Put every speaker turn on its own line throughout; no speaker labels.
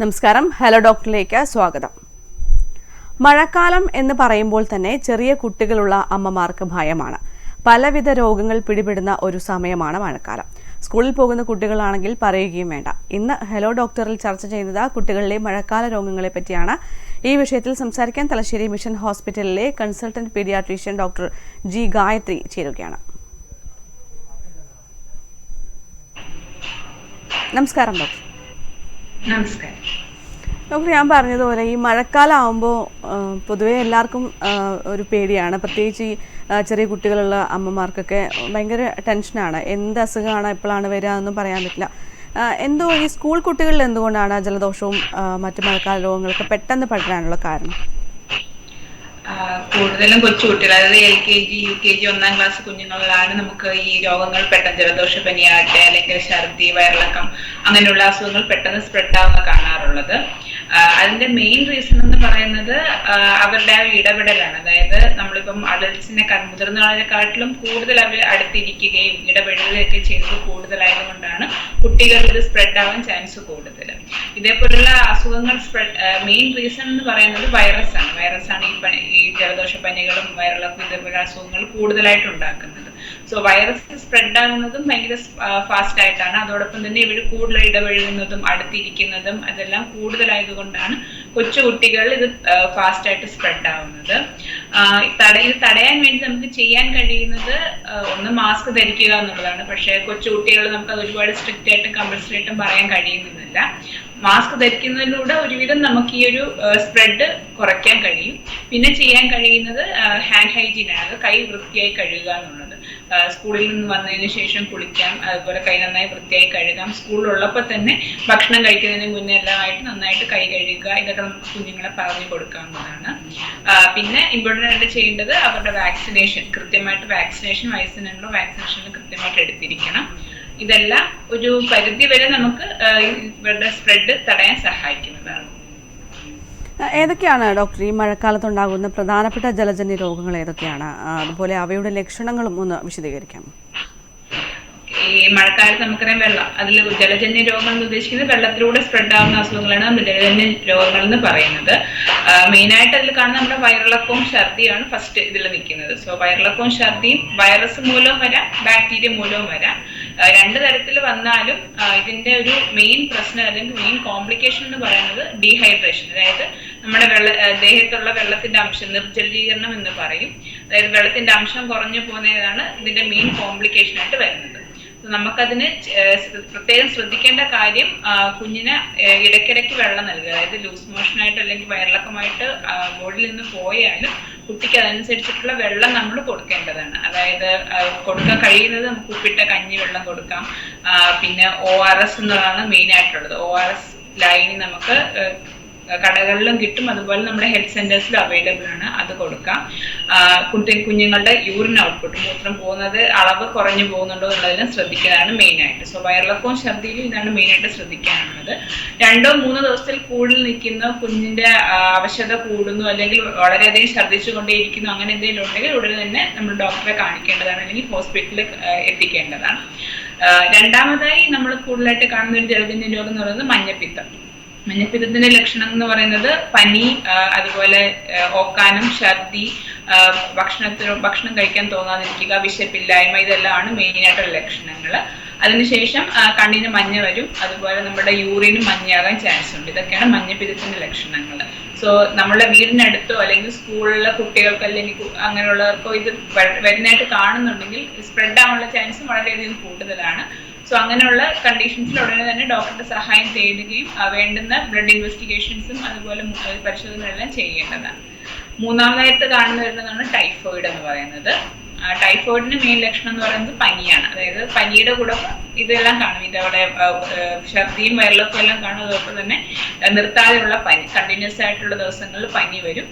നമസ്കാരം. ഹലോ ഡോക്ടറിലേക്ക് സ്വാഗതം. മഴക്കാലം എന്ന് പറയുമ്പോൾ തന്നെ ചെറിയ കുട്ടികളുള്ള അമ്മമാർക്ക് ഭയമാണ്. പലവിധ രോഗങ്ങൾ പിടിപെടുന്ന ഒരു സമയമാണ് മഴക്കാലം. സ്കൂളിൽ പോകുന്ന കുട്ടികളാണെങ്കിൽ പറയുകയും വേണ്ട. ഇന്ന് ഹലോ ഡോക്ടറിൽ ചർച്ച ചെയ്യുന്നത് കുട്ടികളിലെ മഴക്കാല രോഗങ്ങളെ പറ്റിയാണ്. ഈ വിഷയത്തിൽ സംസാരിക്കാൻ തലശ്ശേരി മിഷൻ ഹോസ്പിറ്റലിലെ consultant paediatrician doctor G Gayathri ചേരുകയാണ്. നമസ്കാരം ഡോക്ടർ.
നമസ്കാരം.
ഡോക്ടർ ഞാൻ പറഞ്ഞതുപോലെ ഈ മഴക്കാലം ആകുമ്പോൾ പൊതുവേ എല്ലാവർക്കും ഒരു പേടിയാണ്. പ്രത്യേകിച്ച് ഈ ചെറിയ കുട്ടികളുള്ള അമ്മമാർക്കൊക്കെ ഭയങ്കര ടെൻഷനാണ്. എന്ത് അസുഖമാണ് എപ്പോഴാണ് വരിക എന്നൊന്നും പറയാൻ പറ്റില്ല. എന്തോ ഈ സ്കൂൾ കുട്ടികളിൽ എന്തുകൊണ്ടാണ് ജലദോഷവും മറ്റു മഴക്കാല രോഗങ്ങളൊക്കെ പെട്ടെന്ന് പടരാനുള്ള കാരണം?
കൂടുതലും കൊച്ചുകുട്ടികൾ അതായത് L K G U K G ഒന്നാം ക്ലാസ് കുഞ്ഞുങ്ങളിലാണ് നമുക്ക് ഈ രോഗങ്ങൾ പെട്ടെന്ന് ജലദോഷപ്പനിയാകട്ടെ അല്ലെങ്കിൽ ഛർദി വയറിളക്കം അങ്ങനെയുള്ള അസുഖങ്ങൾ പെട്ടെന്ന് സ്പ്രെഡ് ആവുന്ന കാണാറുള്ളത്. അതിന്റെ മെയിൻ റീസൺ എന്ന് പറയുന്നത് അവരുടെ ആ ഇടപെടലാണ്. അതായത് നമ്മളിപ്പം അഡൽട്സിനെ മുതിർന്നവരെക്കാട്ടിലും കൂടുതൽ അവർ അടുത്തിരിക്കുകയും ഇടപെടുകയൊക്കെ ചെയ്യുന്നത് കൂടുതലായതുകൊണ്ടാണ് കുട്ടികളിൽ ഇത് സ്പ്രെഡ് ആവാൻ ചാൻസ് കൂടുതൽ. ഇതേപോലുള്ള അസുഖങ്ങൾ സ്പ്രെഡ് മെയിൻ റീസൺ എന്ന് പറയുന്നത് വൈറസ് ആണ്. വൈറസ് ആണ് ഈ പനി ഈ ജലദോഷ പനികളും വയറിളക്കം ഇതേപോലെ അസുഖങ്ങൾ കൂടുതലായിട്ട് ഉണ്ടാക്കുന്നത്. സോ വൈറസ് സ്പ്രെഡ് ആകുന്നതും ഭയങ്കര ഫാസ്റ്റ് ആയിട്ടാണ്. അതോടൊപ്പം തന്നെ ഇവർ കൂടുതൽ ഇടപഴകുന്നതും അടുത്തിരിക്കുന്നതും അതെല്ലാം കൂടുതലായതുകൊണ്ടാണ് കൊച്ചു കുട്ടികളിൽ ഇത് ഫാസ്റ്റ് ആയിട്ട് സ്പ്രെഡ് ആവുന്നത്. തടയിൽ തടയാൻ വേണ്ടി നമുക്ക് ചെയ്യാൻ കഴിയുന്നത് ഒന്ന് മാസ്ക് ധരിക്കുക എന്നുള്ളതാണ്. പക്ഷേ കൊച്ചു കുട്ടികൾ നമുക്ക് അത് ഒരുപാട് സ്ട്രിക്റ്റ് ആയിട്ടും കമ്പൽസറി ആയിട്ടും പറയാൻ കഴിയുന്നില്ല മാസ്ക് ധരിക്കുന്നതിലൂടെ ഒരുവിധം നമുക്ക് ഈ ഒരു സ്പ്രെഡ് കുറയ്ക്കാൻ കഴിയും. പിന്നെ ചെയ്യാൻ കഴിയുന്നത് ഹാൻഡ് ഹൈജീൻ ആണ്. കൈ വൃത്തിയായി കഴുകുക എന്നുള്ളത് സ്കൂളിൽ നിന്ന് വന്നതിന് ശേഷം കുളിക്കാം അതുപോലെ കൈ നന്നായി വൃത്തിയായി കഴുകാം. സ്കൂളിലുള്ളപ്പോൾ തന്നെ ഭക്ഷണം കഴിക്കുന്നതിന് മുന്നേ എല്ലാമായിട്ട് നന്നായിട്ട് കൈ കഴുകുക ഇതൊക്കെ നമുക്ക് കുഞ്ഞുങ്ങളെ പറഞ്ഞു കൊടുക്കാവുന്നതാണ്. പിന്നെ ഇമ്പോർട്ടന്റ് ആയിട്ട് ചെയ്യേണ്ടത് അവരുടെ വാക്സിനേഷൻ കൃത്യമായിട്ട് വാക്സിനേഷൻ വയസ്സിനുണ്ടോ വാക്സിനേഷൻ കൃത്യമായിട്ട് എടുത്തിരിക്കണം. ഇതെല്ലാം ഒരു പരിധി വരെ നമുക്ക് ഇവരുടെ സ്പ്രെഡ് തടയാൻ സഹായിക്കുന്നതാണ്.
ഏതൊക്കെയാണ് ഡോക്ടർ ഈ മഴക്കാലത്തുണ്ടാകുന്ന പ്രധാനപ്പെട്ട ജലജന്യ രോഗങ്ങൾ ഏതൊക്കെയാണ്? അതുപോലെ അവയുടെ ലക്ഷണങ്ങളും ഒന്ന് വിശദീകരിക്കാം.
ഈ മഴക്കാലത്ത് നമുക്കറിയാം വെള്ളം അതിൽ ജലജന്യ രോഗങ്ങൾ എന്ന് ഉദ്ദേശിക്കുന്നത് വെള്ളത്തിലൂടെ സ്പ്രെഡ് ആവുന്ന അസുഖങ്ങളാണ് നമ്മൾ ജലജന്യ രോഗങ്ങൾ എന്ന് പറയുന്നത്. മെയിൻ ആയിട്ട് അതിൽ കാണുന്ന നമ്മുടെ വയറിളക്കവും ഛർദിയാണ് ഫസ്റ്റ് ഇതിൽ നിൽക്കുന്നത്. സോ വയറിളക്കവും ഛർദിയും വൈറസ് മൂലവും വരാം ബാക്ടീരിയ മൂലവും വരാം. രണ്ട് തരത്തിൽ വന്നാലും ഇതിന്റെ ഒരു മെയിൻ പ്രശ്നം അല്ലെങ്കിൽ മെയിൻ കോംപ്ലിക്കേഷൻ എന്ന് പറയുന്നത് ഡീഹൈഡ്രേഷൻ അതായത് നമ്മുടെ വെള്ള ദേഹത്തുള്ള വെള്ളത്തിന്റെ അംശം നിർജലീകരണം എന്ന് പറയും. അതായത് വെള്ളത്തിന്റെ അംശം കുറഞ്ഞു പോകുന്നതാണ് ഇതിന്റെ മെയിൻ കോംപ്ലിക്കേഷൻ ആയിട്ട് വരുന്നത്. നമുക്കതിന് പ്രത്യേകം ശ്രദ്ധിക്കേണ്ട കാര്യം കുഞ്ഞിന് ഇടയ്ക്കിടയ്ക്ക് വെള്ളം നൽകുക. അതായത് ലൂസ് മോഷനായിട്ട് അല്ലെങ്കിൽ വയറിളക്കമായിട്ട് ബോഡിയിൽ നിന്ന് പോയാലും കുട്ടിക്ക് അതനുസരിച്ചിട്ടുള്ള വെള്ളം നമ്മൾ കൊടുക്കേണ്ടതാണ്. അതായത് കൊടുക്കാൻ കഴിയുന്നത് നമുക്ക് ഉപ്പിട്ട കഞ്ഞി വെള്ളം കൊടുക്കാം. പിന്നെ ഒ ആർ എസ് എന്നുള്ളതാണ് മെയിൻ ആയിട്ടുള്ളത്. ഒ ആർ എസ് ലൈനി നമുക്ക് കടകളിലും കിട്ടും. അതുപോലെ നമ്മുടെ ഹെൽത്ത് സെന്റേഴ്സിലും അവൈലബിൾ ആണ്. അത് കൊടുക്കാം. കുട്ടി കുഞ്ഞുങ്ങളുടെ യൂറിൻ ഔട്ട്പുട്ട് മൂത്രം പോകുന്നത് അളവ് കുറഞ്ഞു പോകുന്നുണ്ടോ എന്നുള്ളതിനും ശ്രദ്ധിക്കുന്നതാണ് മെയിൻ ആയിട്ട്. സോ വയറിളക്കവും ഛർദിയിലും ഇതാണ് മെയിൻ ആയിട്ട് ശ്രദ്ധിക്കാനുള്ളത്. രണ്ടോ മൂന്നോ ദിവസത്തിൽ കൂടുതൽ നിൽക്കുന്ന കുഞ്ഞിന്റെ ആവശ്യത കൂടുന്നു അല്ലെങ്കിൽ വളരെയധികം ഛർദ്ദിച്ചു കൊണ്ടേയിരിക്കുന്നു അങ്ങനെ എന്തെങ്കിലും ഉണ്ടെങ്കിൽ ഉടനെ തന്നെ നമ്മൾ ഡോക്ടറെ കാണിക്കേണ്ടതാണ് അല്ലെങ്കിൽ ഹോസ്പിറ്റലിൽ എത്തിക്കേണ്ടതാണ്. രണ്ടാമതായി നമ്മൾ കൂടുതലായിട്ട് കാണുന്ന ഒരു ജലജന്യ രോഗം എന്ന് പറയുന്നത് മഞ്ഞപ്പിത്തം. മഞ്ഞപ്പിത്തത്തിന്റെ ലക്ഷണം എന്ന് പറയുന്നത് പനി അതുപോലെ ഓക്കാനം ഛർദി ഭക്ഷണത്തിന് ഭക്ഷണം കഴിക്കാൻ തോന്നാതിരിക്കുക വിശപ്പില്ലായ്മ ഇതെല്ലാമാണ് മെയിൻ ആയിട്ടുള്ള ലക്ഷണങ്ങൾ അതിനുശേഷം കണ്ണിന് മഞ്ഞ വരും. അതുപോലെ നമ്മുടെ യൂറിനും മഞ്ഞയാകാൻ ചാൻസ് ഉണ്ട്. ഇതൊക്കെയാണ് മഞ്ഞപ്പിത്തത്തിന്റെ ലക്ഷണങ്ങൾ സോ നമ്മുടെ വീടിനടുത്തോ അല്ലെങ്കിൽ സ്കൂളിലെ കുട്ടികൾക്ക് അല്ലെങ്കിൽ അങ്ങനെയുള്ളവർക്കോ ഇത് വരുന്നതായിട്ട് കാണുന്നുണ്ടെങ്കിൽ സ്പ്രെഡ് ആവാനുള്ള ചാൻസ് വളരെയധികം കൂടുതലാണ്. സോ അങ്ങനെയുള്ള കണ്ടീഷൻസിൽ ഉടനെ തന്നെ ഡോക്ടറുടെ സഹായം തേടുകയും വേണ്ടുന്ന ബ്ലഡ് ഇൻവെസ്റ്റിഗേഷൻസും അതുപോലെ പരിശോധനകളെല്ലാം ചെയ്യേണ്ടതാണ്. മൂന്നാമതായിട്ട് കാണുന്ന വരുന്നതാണ് ടൈഫോയിഡ് എന്ന് പറയുന്നത്. ടൈഫോയിഡിന് മെയിൻ ലക്ഷണം എന്ന് പറയുന്നത് പനിയാണ്. അതായത് പനിയുടെ കൂടെ ഇതെല്ലാം കാണും. ഇതവിടെ ഛർദിയും വയറിളക്കും എല്ലാം കാണും. തന്നെ നിർത്താതെയുള്ള പനി കണ്ടിന്യൂസ് ആയിട്ടുള്ള ദിവസങ്ങളിൽ പനി വരും.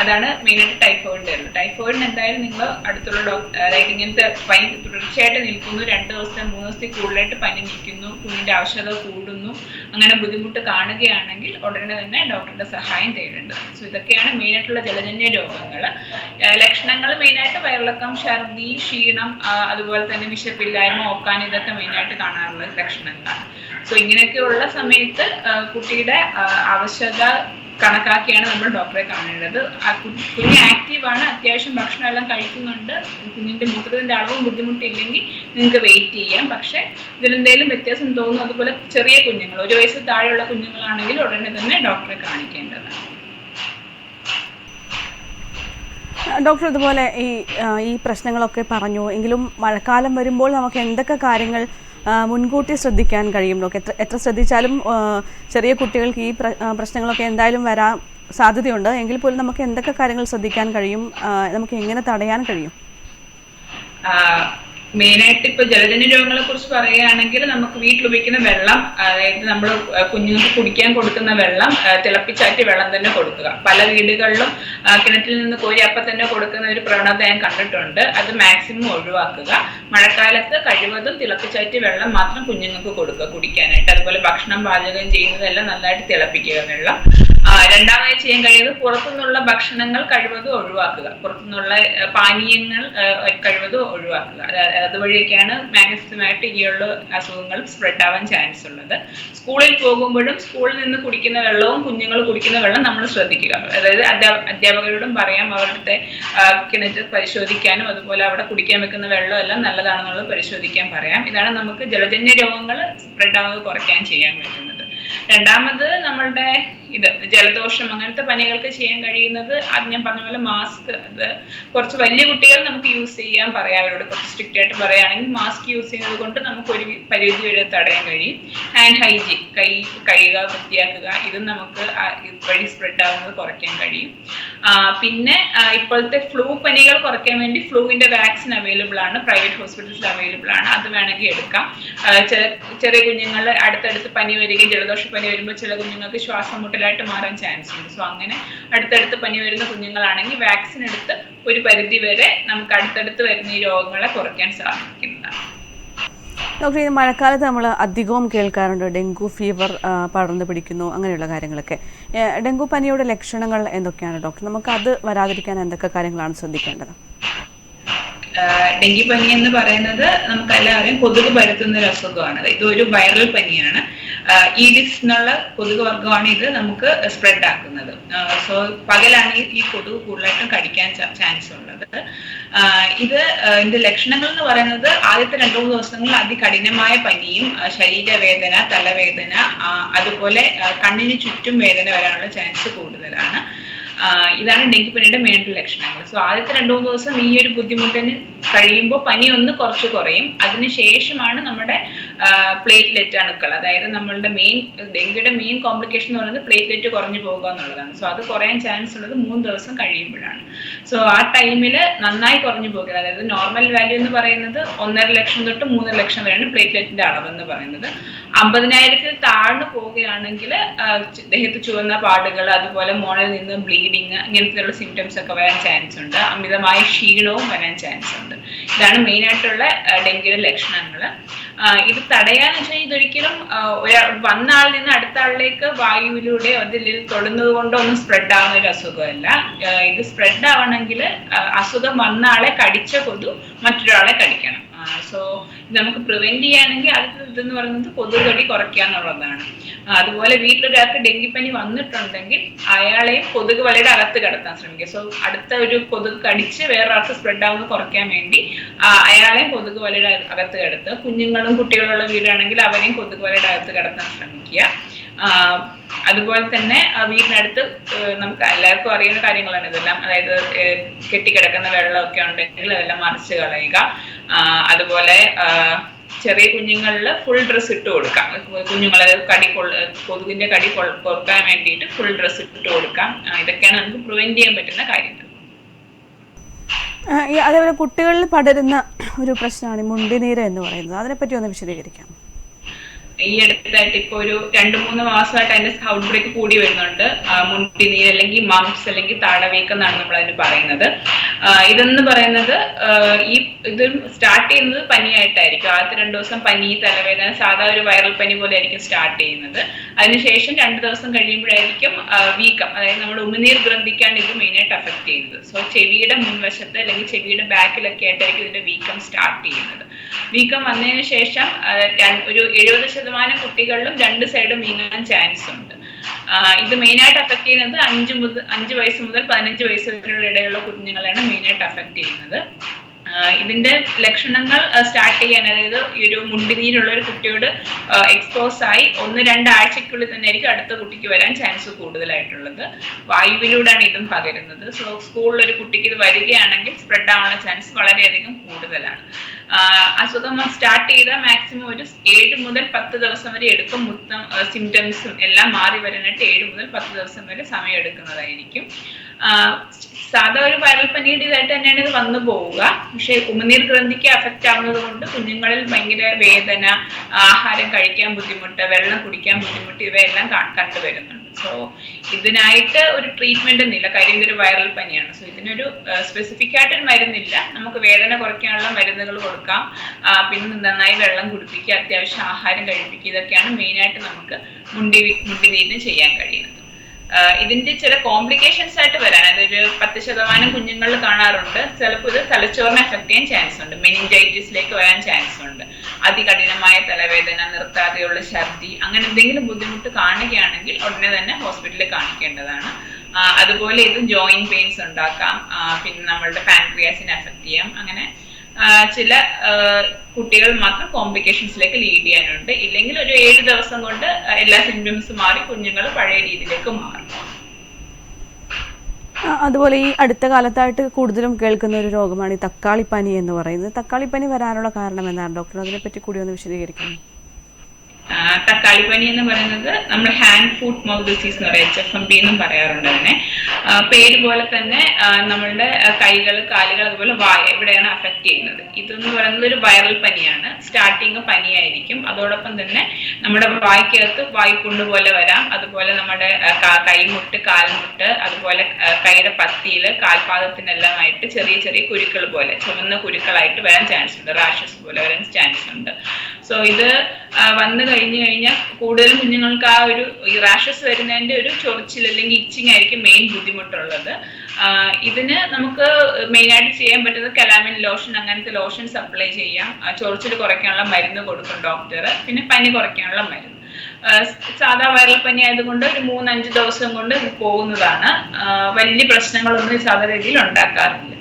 അതാണ് മെയിൻ ആയിട്ട് ടൈഫോയിഡിന്റെ വരുന്നത് ടൈഫോയിഡിന് എന്തായാലും നിങ്ങൾ അടുത്തുള്ള ഡോക്ടർ അതായത് ഇങ്ങനത്തെ പനി തുടർച്ചയായിട്ട് നിൽക്കുന്നു. രണ്ട് ദിവസത്തെ മൂന്ന് ദിവസത്തിൽ കൂടുതലായിട്ട് പനി നിൽക്കുന്നു. കുഞ്ഞിന്റെ ആവശ്യകത കൂടുന്നു. അങ്ങനെ ബുദ്ധിമുട്ട് കാണുകയാണെങ്കിൽ ഉടനെ തന്നെ ഡോക്ടറുടെ സഹായം തേടേണ്ടത് സോ ഇതൊക്കെയാണ് മെയിൻ മെയിനായിട്ടുള്ള ജലജന്യ രോഗങ്ങൾ. ലക്ഷണങ്ങൾ മെയിനായിട്ട് വയറിളക്കം ഛർദി ക്ഷീണം അതുപോലെ തന്നെ വിശപ്പില്ലായ്മ ഓക്കാൻ ഇതൊക്കെ മെയിൻ ആയിട്ട് കാണാറുള്ള ലക്ഷണങ്ങളാണ്. സോ ഇങ്ങനെയൊക്കെയുള്ള സമയത്ത് കുട്ടിയുടെ ആവശ്യകത കണക്കാക്കിയാണ് നമ്മൾ ഡോക്ടറെ കാണേണ്ടത്. കുഞ്ഞ് ആക്റ്റീവാണ് അത്യാവശ്യം ഭക്ഷണം എല്ലാം കഴിക്കുന്നുണ്ട്. കുഞ്ഞിന്റെ മൂത്രത്തിന്റെ അളവും ബുദ്ധിമുട്ടില്ലെങ്കിൽ നിങ്ങൾക്ക് വെയിറ്റ് ചെയ്യാം. പക്ഷേ ഇതിലെന്തെങ്കിലും വ്യത്യാസം തോന്നും അതുപോലെ ചെറിയ കുഞ്ഞുങ്ങൾ ഒരു വയസ്സ് താഴെയുള്ള കുഞ്ഞുങ്ങളാണെങ്കിൽ ഉടനെ തന്നെ ഡോക്ടറെ കാണിക്കേണ്ടതാണ്.
ഡോക്ടർ ഇതുപോലെ ഈ ഈ പ്രശ്നങ്ങളൊക്കെ പറഞ്ഞു. എങ്കിലും മഴക്കാലം വരുമ്പോൾ നമുക്ക് എന്തൊക്കെ കാര്യങ്ങൾ മുൻകൂട്ടി ശ്രദ്ധിക്കാൻ കഴിയും. ഡോക്ടർ എത്ര എത്ര ശ്രദ്ധിച്ചാലും ചെറിയ കുട്ടികൾക്ക് ഈ പ്രശ്നങ്ങളൊക്കെ എന്തായാലും വരാൻ സാധ്യതയുണ്ട്. എങ്കിൽ പോലും നമുക്ക് എന്തൊക്കെ കാര്യങ്ങൾ ശ്രദ്ധിക്കാൻ കഴിയും? നമുക്ക് എങ്ങനെ തടയാൻ കഴിയും?
മെയിനായിട്ട് ഇപ്പൊ ജലജന്യ രോഗങ്ങളെ കുറിച്ച് പറയുകയാണെങ്കിൽ നമുക്ക് വീട്ടിൽ ഉപയോഗിക്കുന്ന വെള്ളം അതായത് നമ്മൾ കുഞ്ഞുങ്ങൾക്ക് കുടിക്കാൻ കൊടുക്കുന്ന വെള്ളം തിളപ്പിച്ചാറ്റി വെള്ളം തന്നെ കൊടുക്കുക. പല വീടുകളിലും കിണറ്റിൽ നിന്ന് കോരി അപ്പം തന്നെ കൊടുക്കുന്ന ഒരു പ്രവണത ഞാൻ കണ്ടിട്ടുണ്ട്. അത് മാക്സിമം ഒഴിവാക്കുക. മഴക്കാലത്ത് കഴിവതും തിളപ്പിച്ചാറ്റി വെള്ളം മാത്രം കുഞ്ഞുങ്ങൾക്ക് കൊടുക്കുക കുടിക്കാനായിട്ട്. അതുപോലെ ഭക്ഷണം പാചകം ചെയ്യുന്നതെല്ലാം നന്നായിട്ട് തിളപ്പിക്കുക വെള്ളം. ആ, രണ്ടാമതായി ചെയ്യാൻ കഴിയുന്നത് പുറത്തുനിന്നുള്ള ഭക്ഷണങ്ങൾ കഴിവതും ഒഴിവാക്കുക. പുറത്തുനിന്നുള്ള പാനീയങ്ങൾ കഴിവതും ഒഴിവാക്കുക. അത് അതുവഴിയൊക്കെയാണ് മാനസികമായിട്ട് ഇനിയുള്ള അസുഖങ്ങൾ സ്പ്രെഡ് ആവാൻ ചാൻസ് ഉള്ളത്. സ്കൂളിൽ പോകുമ്പോഴും സ്കൂളിൽ നിന്ന് കുടിക്കുന്ന വെള്ളവും കുഞ്ഞുങ്ങൾ കുടിക്കുന്ന വെള്ളം നമ്മൾ ശ്രദ്ധിക്കുക. അതായത് അധ്യാപകരോടും പറയാം അവരുടെ കിണറ്റ് പരിശോധിക്കാനും അതുപോലെ അവിടെ കുടിക്കാൻ വെക്കുന്ന വെള്ളം എല്ലാം നല്ലതാണെന്നുള്ളത് പരിശോധിക്കാൻ പറയാം. ഇതാണ് നമുക്ക് ജലജന്യ രോഗങ്ങൾ സ്പ്രെഡ് ആവുന്നത് കുറയ്ക്കാൻ ചെയ്യാൻ പറ്റുന്നത്. രണ്ടാമത് നമ്മളുടെ ഇത് ജലദോഷം അങ്ങനത്തെ പനികൾക്ക് ചെയ്യാൻ കഴിയുന്നത് അത് ഞാൻ പറഞ്ഞ പോലെ മാസ്ക് അത് കുറച്ച് വലിയ കുട്ടികൾ നമുക്ക് യൂസ് ചെയ്യാൻ പറയാം. അവരോട് കുറച്ച് സ്ട്രിക്റ്റ് ആയിട്ട് പറയുകയാണെങ്കിൽ മാസ്ക് യൂസ് ചെയ്യുന്നത് കൊണ്ട് നമുക്ക് ഒരു പരിധി വരെ തടയാൻ കഴിയും. ഹാൻഡ് ഹൈജീൻ കൈ കഴുകുക വൃത്തിയാക്കുക ഇതും നമുക്ക് വഴി സ്പ്രെഡ് ആവുന്നത് കുറയ്ക്കാൻ കഴിയും. പിന്നെ ഇപ്പോഴത്തെ ഫ്ലൂ പനികൾ കുറയ്ക്കാൻ വേണ്ടി ഫ്ലൂവിന്റെ വാക്സിൻ അവൈലബിൾ ആണ്. പ്രൈവറ്റ് ഹോസ്പിറ്റൽസിൽ അവൈലബിൾ ആണ്. അത് വേണമെങ്കിൽ എടുക്കാം. ചെറിയ കുഞ്ഞുങ്ങൾ അടുത്തടുത്ത് പനി വരികയും ജലദോഷ പനി വരുമ്പോൾ ചില കുഞ്ഞുങ്ങൾക്ക് ശ്വാസം മുട്ടലായിട്ട് മാറാൻ ചാൻസ് ഉണ്ട്. സോ അങ്ങനെ അടുത്തടുത്ത് പനി വരുന്ന കുഞ്ഞുങ്ങളാണെങ്കിൽ വാക്സിൻ എടുത്ത് ഒരു പരിധി വരെ നമുക്ക് അടുത്തടുത്ത് വരുന്ന ഈ രോഗങ്ങളെ കുറയ്ക്കാൻ സാധിക്കുന്നതാണ്
ഡോക്ടർ ഈ മഴക്കാലത്ത് നമ്മൾ അധികവും കേൾക്കാറുണ്ട് ഡെങ്കു ഫീവർ പടർന്നു പിടിക്കുന്നു അങ്ങനെയുള്ള കാര്യങ്ങളൊക്കെ. ഡെങ്കു പനിയുടെ ലക്ഷണങ്ങൾ എന്തൊക്കെയാണ്? ഡോക്ടർ നമുക്ക് അത് വരാതിരിക്കാൻ എന്തൊക്കെ കാര്യങ്ങളാണ് ശ്രദ്ധിക്കേണ്ടത്?
ആഹ് ഡെങ്കി പനി എന്ന് പറയുന്നത് നമുക്ക് അറിയാം കൊതുക് പരത്തുന്ന ഒരു അസുഖമാണ്. ഇത് ഒരു വൈറൽ പനിയാണ്. ഈഡിസ് എന്നുള്ള കൊതുക് വർഗമാണ് ഇത് നമുക്ക് സ്പ്രെഡ് ആക്കുന്നത്. സോ പകലാണ് ഈ- കൊതുക് കൂടുതലായിട്ടും കടിക്കാൻ ചാൻസ് ഉള്ളത്. ഇത് ഇതിന്റെ ലക്ഷണങ്ങൾ എന്ന് പറയുന്നത് ആദ്യത്തെ രണ്ടു മൂന്ന് ദിവസങ്ങളിൽ അതികഠിനമായ പനിയും ശരീരവേദന തലവേദന അതുപോലെ കണ്ണിന് ചുറ്റും വേദന വരാനുള്ള ചാൻസ് കൂടുതലാണ്. ഇതാണ് ഡെങ്കിപ്പനിയുടെ മെയിൻ ലക്ഷണങ്ങൾ. സോ ആദ്യത്തെ രണ്ടു മൂന്ന് ദിവസം ഈ ഒരു ബുദ്ധിമുട്ടിന് കഴിയുമ്പോൾ പനി ഒന്ന് കുറച്ച് കുറയും. അതിനുശേഷമാണ് നമ്മുടെ പ്ലേറ്റ്ലെറ്റ് അണുക്കൾ. അതായത് നമ്മളുടെ മെയിൻ ഡെങ്കിയുടെ മെയിൻ കോംപ്ലിക്കേഷൻ എന്ന് പറയുന്നത് പ്ലേറ്റ്ലെറ്റ് കുറഞ്ഞു പോകുക എന്നുള്ളതാണ്. സോ അത് കുറയാൻ ചാൻസ് ഉള്ളത് മൂന്ന് ദിവസം കഴിയുമ്പോഴാണ്. സോ ആ ടൈമിൽ നന്നായി കുറഞ്ഞു പോകുക. അതായത് നോർമൽ വാല്യൂ എന്ന് പറയുന്നത് ഒന്നര ലക്ഷം തൊട്ട് മൂന്നര ലക്ഷം വരെയാണ് പ്ലേറ്റ്ലെറ്റിന്റെ അളവ് എന്ന് പറയുന്നത്. അമ്പതിനായിരത്തിൽ താഴ്ന്നു പോവുകയാണെങ്കിൽ ദേഹത്ത് ചുവന്ന പാടുകൾ അതുപോലെ മോണിൽ നിന്ന് ബ്ലീഡിങ് ഇങ്ങനത്തെയുള്ള സിംറ്റംസ് ഒക്കെ വരാൻ ചാൻസ് ഉണ്ട്. അമിതമായ ക്ഷീണവും വരാൻ ചാൻസ് ഉണ്ട്. ഇതാണ് മെയിൻ ആയിട്ടുള്ള ഡെങ്കിയുടെ ലക്ഷണങ്ങൾ. ഇത് തടയാന്ന് വെച്ചാൽ ഇതൊരിക്കലും വന്ന ആളിൽ നിന്ന് അടുത്ത ആളിലേക്ക് വായുവിലൂടെ അതിൽ തൊടുന്നത് കൊണ്ടോ ഒന്നും സ്പ്രെഡ് ആവുന്ന ഒരു അസുഖമല്ല. ഇത് സ്പ്രെഡ് ആവണമെങ്കിൽ അസുഖം വന്ന ആളെ കടിച്ച കൊതു മറ്റൊരാളെ കടിക്കണം. സോ നമുക്ക് പ്രിവെന്റ് ചെയ്യുകയാണെങ്കിൽ അടുത്ത ഇതെന്ന് പറയുന്നത് കൊതുകടി കുറയ്ക്കുക എന്നുള്ളതാണ്. അതുപോലെ വീട്ടിലൊരാൾക്ക് ഡെങ്കിപ്പനി വന്നിട്ടുണ്ടെങ്കിൽ അയാളെയും കൊതുക് വലയുടെ അകത്ത് കിടത്താൻ ശ്രമിക്കുക. സോ അടുത്ത ഒരു കൊതുക് കടിച്ച് വേറൊരാൾക്ക് സ്പ്രെഡ് ആവുന്നത് കുറയ്ക്കാൻ വേണ്ടി അയാളെയും കൊതുക് വലയുടെ അകത്ത് കിടത്തുക. കുഞ്ഞുങ്ങളും കുട്ടികളുള്ള വീടാണെങ്കിൽ അവരെയും കൊതുക് വലയുടെ അകത്ത് കിടത്താൻ ശ്രമിക്കുക. അതുപോലെ തന്നെ വീടിനടുത്ത് നമുക്ക് എല്ലാവർക്കും അറിയുന്ന കാര്യങ്ങളാണ് ഇതെല്ലാം. അതായത് കെട്ടിക്കിടക്കുന്ന വെള്ളമൊക്കെ ഉണ്ടെങ്കിൽ അതെല്ലാം മറിച്ച് കളയുക. അതുപോലെ ചെറിയ കുഞ്ഞുങ്ങളിൽ ഫുൾ ഡ്രസ്സ് ഇട്ട് കൊടുക്കാം. കുഞ്ഞുങ്ങളെ കടി കൊള്ള കൊതുകിന്റെ കടി കൊറക്കാൻ വേണ്ടിയിട്ട് ഫുൾ ഡ്രസ്സ് ഇട്ട് കൊടുക്കാം. ഇതൊക്കെയാണ് നമുക്ക് പ്രിവെന്റ് ചെയ്യാൻ പറ്റുന്ന കാര്യങ്ങൾ.
അതേപോലെ കുട്ടികളിൽ പടരുന്ന ഒരു പ്രശ്നമാണ് മുണ്ടിനീര് എന്ന് പറയുന്നത്. അതിനെപ്പറ്റി ഒന്ന് വിശദീകരിക്കാം
ഈ അടുത്തായിട്ട് ഇപ്പൊ ഒരു രണ്ടു മൂന്ന് മാസമായിട്ട് അതിന്റെ ഔട്ട് ബ്രേക്ക് കൂടി വരുന്നുണ്ട്. മുണ്ടിനീർ അല്ലെങ്കിൽ മംസ് അല്ലെങ്കിൽ താടവീക്കം എന്നാണ് നമ്മൾ അതിന് പറയുന്നത്. ഇതെന്ന് പറയുന്നത് ഈ ഇത് സ്റ്റാർട്ട് ചെയ്യുന്നത് പനിയായിട്ടായിരിക്കും. ആദ്യത്തെ രണ്ടു ദിവസം പനി തലവേദന സാധാ ഒരു വൈറൽ പനി പോലെ ആയിരിക്കും സ്റ്റാർട്ട് ചെയ്യുന്നത്. അതിനുശേഷം രണ്ട് ദിവസം കഴിയുമ്പോഴായിരിക്കും വീക്കം. അതായത് നമ്മുടെ ഉമിനീർ ഗ്രന്ഥിക്കാണ് ഇത് മെയിൻ ആയിട്ട് അഫക്ട് ചെയ്യുന്നത്. സോ ചെവിയുടെ മുൻവശത്ത് അല്ലെങ്കിൽ ചെവിയുടെ ബാക്കിലൊക്കെ ആയിട്ടായിരിക്കും ഇതിന്റെ വീക്കം സ്റ്റാർട്ട് ചെയ്യുന്നത്. വീക്കം വന്നതിന് ശേഷം ഒരു എഴുപത് ശതമാനം കുട്ടികളിലും രണ്ട് സൈഡും വീങ്ങാൻ ചാൻസ് ഉണ്ട്. ഇത് മെയിനായിട്ട് അഫക്ട് ചെയ്യുന്നത് അഞ്ച് മുതൽ അഞ്ച് വയസ്സ് മുതൽ പതിനഞ്ച് വയസ്സ് വരെയുള്ള ഇടയിലുള്ള കുഞ്ഞുങ്ങളെയാണ് മെയിനായിട്ട് അഫക്ട് ചെയ്യുന്നത്. ഇതിന്റെ ലക്ഷണങ്ങൾ സ്റ്റാർട്ട് ചെയ്യാൻ അതായത് ഈ ഒരു മുണ്ടിനീരുള്ള ഒരു കുട്ടിയോട് എക്സ്പോസ് ആയി ഒന്ന് രണ്ടാഴ്ചക്കുള്ളിൽ തന്നെ ആയിരിക്കും അടുത്ത കുട്ടിക്ക് വരാൻ ചാൻസ് കൂടുതലായിട്ടുള്ളത്. വായുവിലൂടെയാണ് ഇതും പകരുന്നത്. സോ സ്കൂളിൽ ഒരു കുട്ടിക്ക് ഇത് വരികയാണെങ്കിൽ സ്പ്രെഡ് ആവാനുള്ള ചാൻസ് വളരെയധികം കൂടുതലാണ്. അസുഖം സ്റ്റാർട്ട് ചെയ്ത മാക്സിമം ഒരു ഏഴ് മുതൽ പത്ത് ദിവസം വരെ എടുക്കും. മൊത്തം സിംറ്റംസും എല്ലാം മാറി വരാനായിട്ട് ഏഴ് മുതൽ പത്ത് ദിവസം വരെ സമയം എടുക്കുന്നതായിരിക്കും. സാധാ ഒരു വൈറൽ പനിയുടെ ഇതായിട്ട് തന്നെയാണ് ഇത് വന്നു പോവുക. പക്ഷെ ഉമനീർ ഗ്രന്ഥിക്ക് അഫക്റ്റ് ആവുന്നത് കൊണ്ട് കുഞ്ഞുങ്ങളിൽ ഭയങ്കര വേദന ആഹാരം കഴിക്കാൻ ബുദ്ധിമുട്ട് വെള്ളം കുടിക്കാൻ ബുദ്ധിമുട്ട് ഇവയെല്ലാം കണ്ടുവരുന്നുണ്ട് സോ ഇതിനായിട്ട് ഒരു ട്രീറ്റ്മെന്റ് ഒന്നുമില്ല. കാര്യം ഇതൊരു വൈറൽ പനിയാണ്. സോ ഇതിനൊരു സ്പെസിഫിക് ആയിട്ടൊരു മരുന്നില്ല. നമുക്ക് വേദന കുറയ്ക്കാനുള്ള മരുന്നുകൾ കൊടുക്കാം. പിന്നെ നന്നായി വെള്ളം കുടിപ്പിക്കുക അത്യാവശ്യം ആഹാരം കഴിപ്പിക്കുക. ഇതൊക്കെയാണ് മെയിനായിട്ട് നമുക്ക് മുണ്ടി മുണ്ടി നീരിന് ചെയ്യാൻ കഴിയുന്നത്. ഇതിന്റെ ചില കോംപ്ലിക്കേഷൻസ് ആയിട്ട് വരാൻ അതൊരു പത്ത് ശതമാനം കുഞ്ഞുങ്ങളിൽ കാണാറുണ്ട്. ചിലപ്പോൾ ഇത് തലച്ചോറിനെ എഫക്ട് ചെയ്യാൻ ചാൻസ് ഉണ്ട്. മെനിഞ്ചൈറ്റിസിലേക്ക് വരാൻ ചാൻസ് ഉണ്ട്. അതികഠിനമായ തലവേദന നിർത്താതെയുള്ള ഛർദി അങ്ങനെ എന്തെങ്കിലും ബുദ്ധിമുട്ട് കാണുകയാണെങ്കിൽ ഉടനെ തന്നെ ഹോസ്പിറ്റലിൽ കാണിക്കേണ്ടതാണ്. അതുപോലെ ഇത് ജോയിന്റ് പെയിൻസ് ഉണ്ടാക്കാം. പിന്നെ നമ്മളുടെ പാൻക്രിയാസിനെ എഫക്ട് ചെയ്യാം. അങ്ങനെ ചില കുട്ടികൾ മാത്രം കോംപ്ലിക്കേഷൻസിലേക്ക് ലീഡ് ചെയ്യാനുണ്ട്. ഇല്ലെങ്കിൽ ഒരു ഏഴ് ദിവസം കൊണ്ട് എല്ലാ സിംറ്റംസും മാറി കുഞ്ഞുങ്ങൾ പഴയ രീതിയിലേക്ക് മാറും.
അതുപോലെ ഈ അടുത്ത കാലത്തായിട്ട് കൂടുതലും കേൾക്കുന്ന ഒരു രോഗമാണ് ഈ തക്കാളിപ്പനി എന്ന് പറയുന്നത്. തക്കാളിപ്പനി വരാനുള്ള കാരണം എന്താണ് ഡോക്ടർ അതിനെപ്പറ്റി കൂടി ഒന്ന് വിശദീകരിക്കണം
ആ, തക്കാളിപ്പനി എന്ന് പറയുന്നത് നമ്മൾ ഹാൻഡ് ഫുഡ് മൗത്ത് ഡിസീസ് എന്ന് പറയും എച്ച് എഫ് എം പി എന്നും പറയാറുണ്ട് അതിനെ. പേര് പോലെ തന്നെ നമ്മളുടെ കൈകൾ കാലുകൾ അതുപോലെ വായ എവിടെയാണ് അഫക്റ്റ് ചെയ്യുന്നത്. ഇതെന്ന് പറയുന്നത് ഒരു വൈറൽ പനിയാണ്. സ്റ്റാർട്ടിങ് പനിയായിരിക്കും. അതോടൊപ്പം തന്നെ നമ്മുടെ വായ്ക്കകത്ത് വായ്പുണ്ട് പോലെ വരാം. അതുപോലെ നമ്മുടെ കൈമുട്ട് കാൽമുട്ട് അതുപോലെ കൈയുടെ പത്തിയിൽ കാൽപാദത്തിനെല്ലാമായിട്ട് ചെറിയ ചെറിയ കുരുക്കൾ പോലെ ചുവന്ന കുരുക്കളായിട്ട് വരാൻ ചാൻസ് ഉണ്ട്. റാഷസ് പോലെ വരാൻ ചാൻസ് ഉണ്ട്. സോ ഇത് വന്നു കഴിഞ്ഞു കഴിഞ്ഞാൽ കൂടുതൽ കുഞ്ഞുങ്ങൾക്ക് ആ ഒരു റാഷസ് വരുന്നതിന്റെ ഒരു ചൊറിച്ചിൽ അല്ലെങ്കിൽ ഇച്ചിങ് ആയിരിക്കും മെയിൻ ബുദ്ധിമുട്ടുള്ളത്. ഇതിന് നമുക്ക് മെയിൻ ആയിട്ട് ചെയ്യാൻ പറ്റുന്നത് കലാമിൻ ലോഷൻ അങ്ങനത്തെ ലോഷൻ സപ്ലൈ ചെയ്യാം. ചൊറിച്ചിൽ കുറയ്ക്കാനുള്ള മരുന്ന് കൊടുക്കും ഡോക്ടർ പിന്നെ പനി കുറയ്ക്കാനുള്ള മരുന്ന്. സാധാ വൈറൽ പനി ആയതുകൊണ്ട് ഒരു മൂന്നഞ്ച് ദിവസം കൊണ്ട് പോകുന്നതാണ്. വലിയ പ്രശ്നങ്ങളൊന്നും സാധാരണ രീതിയിൽ ഉണ്ടാക്കാറില്ല.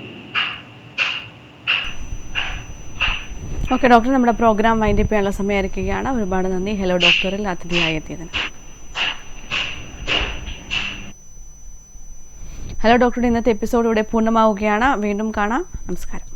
ഓക്കെ ഡോക്ടർ നമ്മുടെ പ്രോഗ്രാം വൈൻഡ് അപ്പ് ചെയ്യാനുള്ള സമയമായിരിക്കുകയാണ്. ഒരുപാട് നന്ദി. ഹലോ ഡോക്ടറിൽ അതിഥിയായി എത്തിയതിന് ഹലോ ഡോക്ടറുടെ ഇന്നത്തെ എപ്പിസോഡ് ഇവിടെ പൂർണമാവുകയാണ്. വീണ്ടും കാണാം. നമസ്കാരം.